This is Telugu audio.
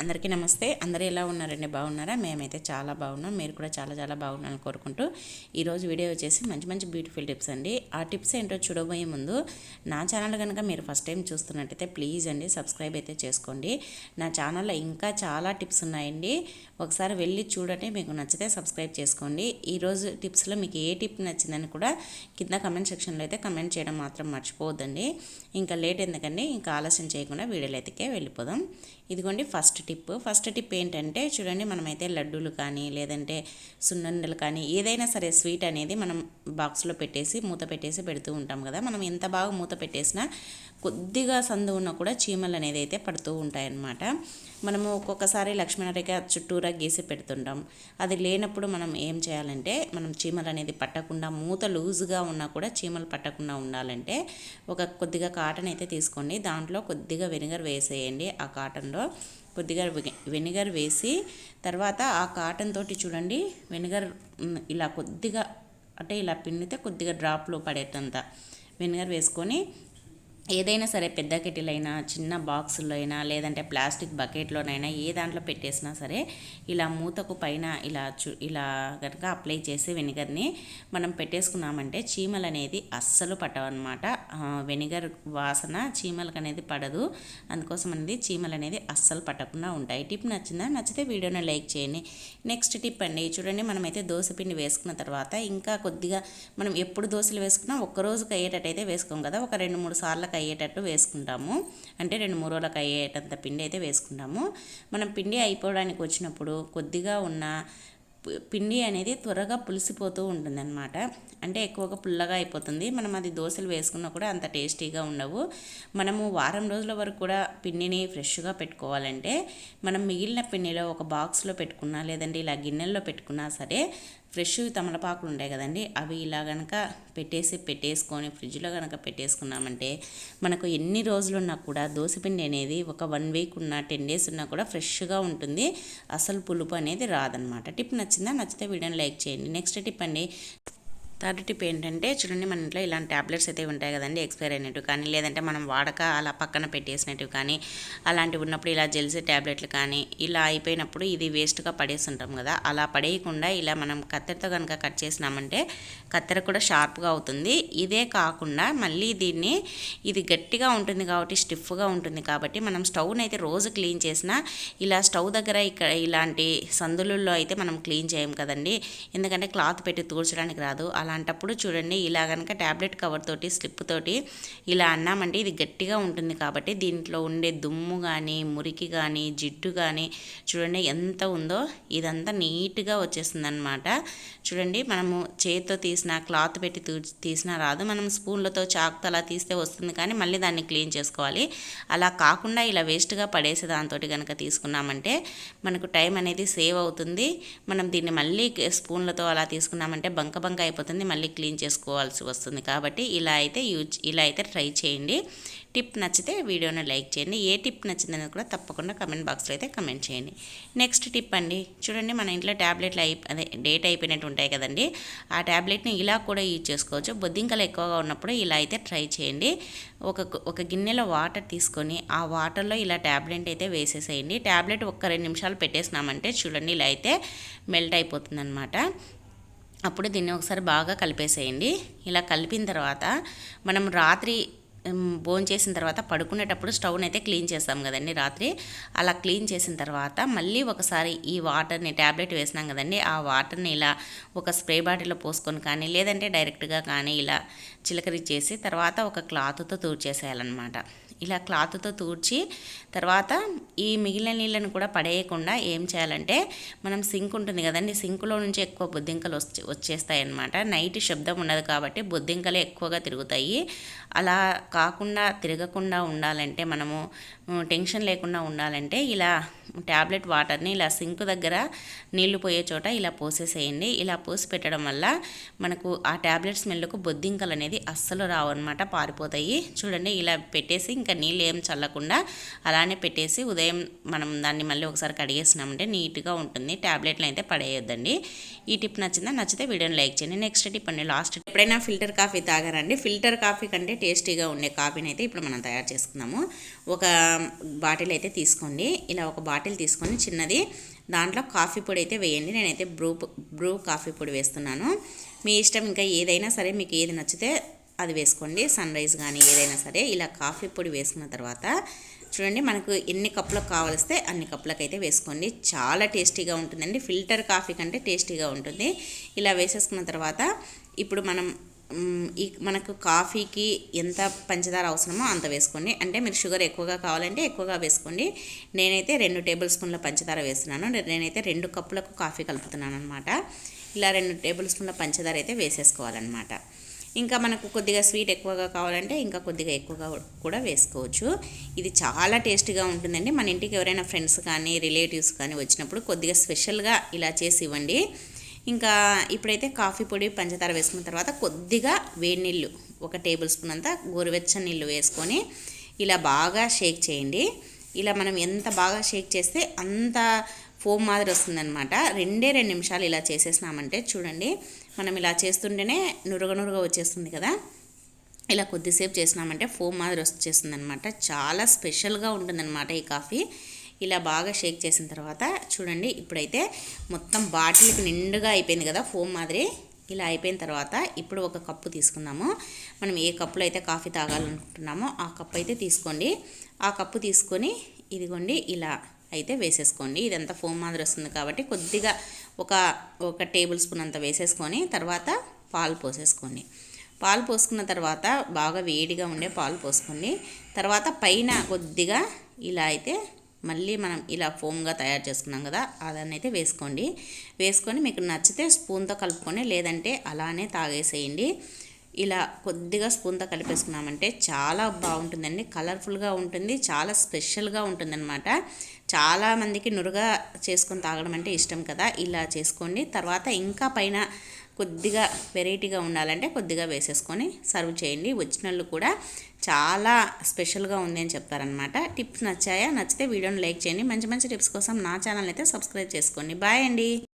అందరికీ నమస్తే. అందరూ ఎలా ఉన్నారండి? బాగున్నారా? మేమైతే చాలా బాగున్నాం. మీరు కూడా చాలా చాలా బాగున్నాను కోరుకుంటూ ఈరోజు వీడియో వచ్చేసి మంచి మంచి బ్యూటిఫుల్ టిప్స్ అండి. ఆ టిప్స్ ఏంటో చూడబోయే ముందు నా ఛానల్ కనుక మీరు ఫస్ట్ టైం చూస్తున్నట్టయితే ప్లీజ్ అండి సబ్స్క్రైబ్ అయితే చేసుకోండి. నా ఛానల్లో ఇంకా చాలా టిప్స్ ఉన్నాయండి. ఒకసారి వెళ్ళి చూడండి మీకు నచ్చితే సబ్స్క్రైబ్ చేసుకోండి. ఈరోజు టిప్స్లో మీకు ఏ టిప్ నచ్చిందని కూడా కింద కమెంట్ సెక్షన్లో అయితే కమెంట్ చేయడం మాత్రం మర్చిపోవద్దండి. ఇంకా లేట్ ఎందుకండి? ఇంకా ఆలస్యం చేయకుండా వీడియోలు అయితే వెళ్ళిపోదాం. ఇదిగోండి ఫస్ట్ టిప్. ఫస్ట్ టిప్ ఏంటంటే చూడండి మనమైతే లడ్డూలు కానీ లేదంటే సున్నుండలు కానీ ఏదైనా సరే స్వీట్ అనేది మనం బాక్స్లో పెట్టేసి మూత పెట్టేసి పెడుతూ ఉంటాం కదా. మనం ఎంత బాగా మూత పెట్టేసినా కొద్దిగా సందు ఉన్నా కూడా చీమలు అనేది అయితే పడుతూ ఉంటాయన్నమాట. మనము ఒక్కొక్కసారి లక్ష్మీనరేఖ చుట్టూరా గీసి పెడుతుంటాం. అది లేనప్పుడు మనం ఏం చేయాలంటే మనం చీమలు అనేది పట్టకుండా మూత లూజుగా ఉన్నా కూడా చీమలు పట్టకుండా ఉండాలంటే ఒక కొద్దిగా కాటన్ అయితే తీసుకోండి. దాంట్లో కొద్దిగా వెనిగర్ వేసేయండి ఆ కాటన్లో. కొద్దిగా వెనిగర్ వేసి తర్వాత ఆ కాటన్ తోటి చూడండి. వెనిగర్ ఇలా కొద్దిగా అంటే ఇలా పిండితే కొద్దిగా డ్రాప్లో పడేటంత. వెనిగర్ వేసుకొని ఏదైనా సరే పెద్ద కెటిలైనా చిన్న బాక్సుల్లో అయినా లేదంటే ప్లాస్టిక్ బకెట్లోనైనా ఏ దాంట్లో పెట్టేసినా సరే ఇలా మూతకు పైన ఇలా చు ఇలా కనుక అప్లై చేసి వెనిగర్ని మనం పెట్టేసుకున్నామంటే చీమలు అనేది అస్సలు పట్టవన్నమాట. వెనిగర్ వాసన చీమలకు అనేది పడదు. అందుకోసం అనేది చీమలు అనేది అస్సలు పట్టకుండా ఉంటాయి. టిప్ నచ్చిందా? నచ్చితే వీడియోని లైక్ చేయండి. నెక్స్ట్ టిప్ అండి చూడండి మనమైతే దోశ పిండి వేసుకున్న తర్వాత ఇంకా కొద్దిగా మనం ఎప్పుడు దోశలు వేసుకున్నా ఒక్కరోజుకి అయ్యేటట్టయితే వేసుకోం కదా. ఒక రెండు మూడు రోజులకు అయ్యేటట్టు వేసుకుంటాము. అంటే రెండు మూడు రోజులకు అయ్యేటంత పిండి అయితే వేసుకుంటాము. మనం పిండి అయిపోవడానికి వచ్చినప్పుడు కొద్దిగా ఉన్న పిండి అనేది త్వరగా పులిసిపోతూ ఉంటుందన్నమాట. అంటే ఎక్కువగా పుల్లగా అయిపోతుంది. మనం అది దోశలు వేసుకున్నా కూడా అంత టేస్టీగా ఉండవు. మనము వారం రోజుల వరకు కూడా పిండిని ఫ్రెష్గా పెట్టుకోవాలంటే మనం మిగిలిన పిండిలో ఒక బాక్స్లో పెట్టుకున్నా లేదంటే ఇలా గిన్నెల్లో పెట్టుకున్నా సరే ఫ్రెష్ తమలపాకులు ఉంటాయి కదండి అవి ఇలా కనుక పెట్టేసి పెట్టేసుకొని ఫ్రిడ్జ్లో కనుక పెట్టేసుకున్నామంటే మనకు ఎన్ని రోజులు ఉన్నా కూడా దోశపిండి అనేది ఒక వన్ వీక్ ఉన్న టెన్ డేస్ ఉన్నా కూడా ఫ్రెష్గా ఉంటుంది. అసలు పులుపు అనేది రాదనమాట టిప్ నచ్చింది? నచ్చితే వీడియోని లైక్ చేయండి. నెక్స్ట్ టిప్ అండి థర్డ్ టిప్ ఏంటంటే చూడండి మన ఇంట్లో ఇలాంటి ట్యాబ్లెట్స్ అయితే ఉంటాయి కదండి ఎక్స్పైర్ అయినట్టు కానీ లేదంటే మనం వాడక అలా పక్కన పెట్టేసినట్టు కానీ అలాంటివి ఉన్నప్పుడు ఇలా జెల్సీ ట్యాబ్లెట్లు కానీ ఇలా అయిపోయినప్పుడు ఇది వేస్ట్గా పడేస్తుంటాం కదా అలా పడేయకుండా ఇలా మనం కత్తెరతో కనుక కట్ చేసినామంటే కత్తెర కూడా షార్ప్గా అవుతుంది. ఇదే కాకుండా మళ్ళీ దీన్ని ఇది గట్టిగా ఉంటుంది కాబట్టి స్టిఫ్గా ఉంటుంది కాబట్టి మనం స్టవ్ని అయితే రోజు క్లీన్ చేసినా ఇలా స్టవ్ దగ్గర ఇక్కడ ఇలాంటి సందులలో అయితే మనం క్లీన్ చేయం కదండి. ఎందుకంటే క్లాత్ పెట్టి తూర్చడానికి రాదు. అలాంటప్పుడు చూడండి ఇలా కనుక ట్యాబ్లెట్ కవర్ తోటి స్లిప్ తోటి ఇలా అన్నామంటే ఇది గట్టిగా ఉంటుంది కాబట్టి దీంట్లో ఉండే దుమ్ము కానీ మురికి కానీ జిడ్డు కానీ చూడండి ఎంత ఉందో ఇదంతా నీట్గా వచ్చేస్తుంది అనమాట చూడండి మనము చేతితో తీసిన క్లాత్ పెట్టి తీసినా రాదు. మనం స్పూన్లతో చాకుతో అలా తీస్తే వస్తుంది కానీ మళ్ళీ దాన్ని క్లీన్ చేసుకోవాలి. అలా కాకుండా ఇలా వేస్ట్గా పడేసే దాంతో కనుక తీసుకున్నామంటే మనకు టైం అనేది సేవ్ అవుతుంది. మనం దీన్ని మళ్ళీ స్పూన్లతో అలా తీసుకున్నామంటే బంక బంక అయిపోతుంది. అయిపోతుంది మళ్ళీ క్లీన్ చేసుకోవాల్సి వస్తుంది. కాబట్టి ఇలా అయితే యూజ్ ఇలా అయితే ట్రై చేయండి. టిప్ నచ్చితే వీడియోని లైక్ చేయండి. ఏ టిప్ నచ్చిందని కూడా తప్పకుండా కమెంట్ బాక్స్లో అయితే కమెంట్ చేయండి. నెక్స్ట్ టిప్ అండి. చూడండి మన ఇంట్లో ట్యాబ్లెట్లు అయి అదే డేట్ అయిపోయినట్టు ఉంటాయి కదండి. ఆ ట్యాబ్లెట్ని ఇలా కూడా యూజ్ చేసుకోవచ్చు. బొద్దింకలు ఎక్కువగా ఉన్నప్పుడు ఇలా అయితే ట్రై చేయండి. ఒక ఒక గిన్నెలో వాటర్ తీసుకొని ఆ వాటర్లో ఇలా ట్యాబ్లెట్ అయితే వేసేసేయండి. ట్యాబ్లెట్ ఒక్క రెండు నిమిషాలు పెట్టేసినామంటే చూడండి ఇలా అయితే మెల్ట్ అయిపోతుంది అప్పుడు దీన్ని ఒకసారి బాగా కలిపేసేయండి. ఇలా కలిపిన తర్వాత మనం రాత్రి భోజనం చేసిన తర్వాత పడుకునేటప్పుడు స్టవ్ని అయితే క్లీన్ చేస్తాం కదండి రాత్రి. అలా క్లీన్ చేసిన తర్వాత మళ్ళీ ఒకసారి ఈ వాటర్ని ట్యాబ్లెట్ వేసినాం కదండి. ఆ వాటర్ని ఇలా ఒక స్ప్రే బాటిల్లో పోసుకొని కానీ లేదంటే డైరెక్ట్గా కానీ ఇలా చిలకరి చేసి తర్వాత ఒక క్లాత్తో తూర్చేసేయాలన్నమాట ఇలా క్లాత్తో తూడ్చి తర్వాత ఈ మిగిలిన నీళ్ళను కూడా పడేయకుండా ఏం చేయాలంటే మనం సింక్ ఉంటుంది కదండి సింకులో నుంచి ఎక్కువ బొద్దింకలు వచ్చే వచ్చేస్తాయి అనమాట నైట్ శబ్దం ఉండదు కాబట్టి బొద్దింకలు ఎక్కువగా తిరుగుతాయి. అలా కాకుండా తిరగకుండా ఉండాలంటే మనము టెన్షన్ లేకుండా ఉండాలంటే ఇలా ట్యాబ్లెట్ వాటర్ని ఇలా సింక్ దగ్గర నీళ్ళు పోయే చోట ఇలా పోసేసేయండి. ఇలా పోసి పెట్టడం వల్ల మనకు ఆ ట్యాబ్లెట్ స్మెల్కు బొద్దింకలు అనేది అస్సలు రావు అనమాట పారిపోతాయి. చూడండి ఇలా పెట్టేసి ఇంకా నీళ్ళు ఏం చల్లకుండా అలానే పెట్టేసి ఉదయం మనం దాన్ని మళ్ళీ ఒకసారి కడిగేసినామంటే నీట్గా ఉంటుంది. ట్యాబ్లెట్లు అయితే పడేయొద్దండి. ఈ టిప్ నచ్చిందా? నచ్చితే వీడియోని లైక్ చేయండి. నెక్స్ట్ టిప్ అండి లాస్ట్ ఎప్పుడైనా ఫిల్టర్ కాఫీ తాగారండి? ఫిల్టర్ కాఫీ కంటే టేస్టీగా ఉండే కాఫీని అయితే ఇప్పుడు మనం తయారు చేసుకుందాము ఒక బాటిల్ అయితే తీసుకోండి. ఇలా ఒక బాటిల్ తీసుకొని చిన్నది దాంట్లో కాఫీ పొడి అయితే వేయండి. నేనైతే బ్రూ బ్రూ కాఫీ పొడి వేస్తున్నాను. మీ ఇష్టం ఇంకా ఏదైనా సరే మీకు ఏది నచ్చితే అది వేసుకోండి. సన్ రైజ్ కానీ ఏదైనా సరే ఇలా కాఫీ పొడి వేసుకున్న తర్వాత చూడండి మనకు ఎన్ని కప్పులకు కావలిస్తే అన్ని కప్పులకు అయితే వేసుకోండి. చాలా టేస్టీగా ఉంటుందండి. ఫిల్టర్ కాఫీ కంటే టేస్టీగా ఉంటుంది. ఇలా వేసేసుకున్న తర్వాత ఇప్పుడు మనం ఈ మనకు కాఫీకి ఎంత పంచదార అవసరమో అంత వేసుకోండి. అంటే మీరు షుగర్ ఎక్కువగా కావాలంటే ఎక్కువగా వేసుకోండి. నేనైతే రెండు టేబుల్ స్పూన్ల పంచదార వేస్తున్నాను. నేనైతే రెండు కప్పులకు కాఫీ కలుపుతున్నాను అనమాట ఇలా రెండు టేబుల్ స్పూన్ల పంచదార అయితే వేసేసుకోవాలన్నమాట. ఇంకా మనకు కొద్దిగా స్వీట్ ఎక్కువగా కావాలంటే ఇంకా కొద్దిగా ఎక్కువగా కూడా వేసుకోవచ్చు. ఇది చాలా టేస్టీగా ఉంటుందండి. మన ఇంటికి ఎవరైనా ఫ్రెండ్స్ కానీ రిలేటివ్స్ కానీ వచ్చినప్పుడు కొద్దిగా స్పెషల్గా ఇలా చేసి ఇవ్వండి. ఇంకా ఇప్పుడైతే కాఫీ పొడి పంచదార వేసుకున్న తర్వాత కొద్దిగా వేడి నీళ్ళు ఒక టేబుల్ స్పూన్ అంతా గోరువెచ్చని నీళ్ళు వేసుకొని ఇలా బాగా షేక్ చేయండి. ఇలా మనం ఎంత బాగా షేక్ చేస్తే అంత ఫోమ్ మాదిరి వస్తుందన్నమాట. రెండే రెండు నిమిషాలు ఇలా చేసేసినామంటే చూడండి మనం ఇలా చేస్తుంటేనే నురగ నురుగ వచ్చేస్తుంది కదా. ఇలా కొద్దిసేపు చేసినామంటే ఫోమ్ మాదిరి వచ్చేస్తుంది అనమాట చాలా స్పెషల్గా ఉంటుందన్నమాట ఈ కాఫీ. ఇలా బాగా షేక్ చేసిన తర్వాత చూడండి ఇప్పుడైతే మొత్తం బాటిల్కి నిండుగా అయిపోయింది కదా ఫోమ్ మాదిరి. ఇలా అయిపోయిన తర్వాత ఇప్పుడు ఒక కప్పు తీసుకుందాము. మనం ఏ కప్పులో అయితే కాఫీ తాగాలనుకుంటున్నామో ఆ కప్పు అయితే తీసుకోండి. ఆ కప్పు తీసుకొని ఇదిగోండి ఇలా అయితే వేసేసుకోండి. ఇదంతా ఫోమ్ మాదిరి వస్తుంది కాబట్టి కొద్దిగా ఒక ఒక టేబుల్ స్పూన్ అంత వేసేసుకొని తర్వాత పాలు పోసేసుకోండి. పాలు పోసుకున్న తర్వాత బాగా వేడిగా ఉండే పాలు పోసుకోండి. తర్వాత పైన కొద్దిగా ఇలా అయితే మళ్ళీ మనం ఇలా ఫోమ్గా తయారు చేసుకున్నాం కదా అదాన్ని అయితే వేసుకోండి. వేసుకొని మీకు నచ్చితే స్పూన్తో కలుపుకొని లేదంటే అలానే తాగేసేయండి. ఇలా కొద్దిగా స్పూన్తో కలిపేసుకున్నామంటే చాలా బాగుంటుందండి. కలర్ఫుల్గా ఉంటుంది చాలా స్పెషల్గా ఉంటుందన్నమాట. చాలామందికి నురుగా చేసుకొని తాగడం అంటే ఇష్టం కదా ఇలా చేసుకోండి. తర్వాత ఇంకా పైన కొద్దిగా వెరైటీగా ఉండాలంటే కొద్దిగా వేసేసుకొని సర్వ్ చేయండి. వచ్చినళ్ళు కూడా చాలా స్పెషల్గా ఉంది అని చెప్తారనమాట టిప్స్ నచ్చాయా? నచ్చితే వీడియోని లైక్ చేయండి. మంచి మంచి టిప్స్ కోసం నా ఛానల్ అయితే సబ్స్క్రైబ్ చేసుకోండి. బాయ్ అండి.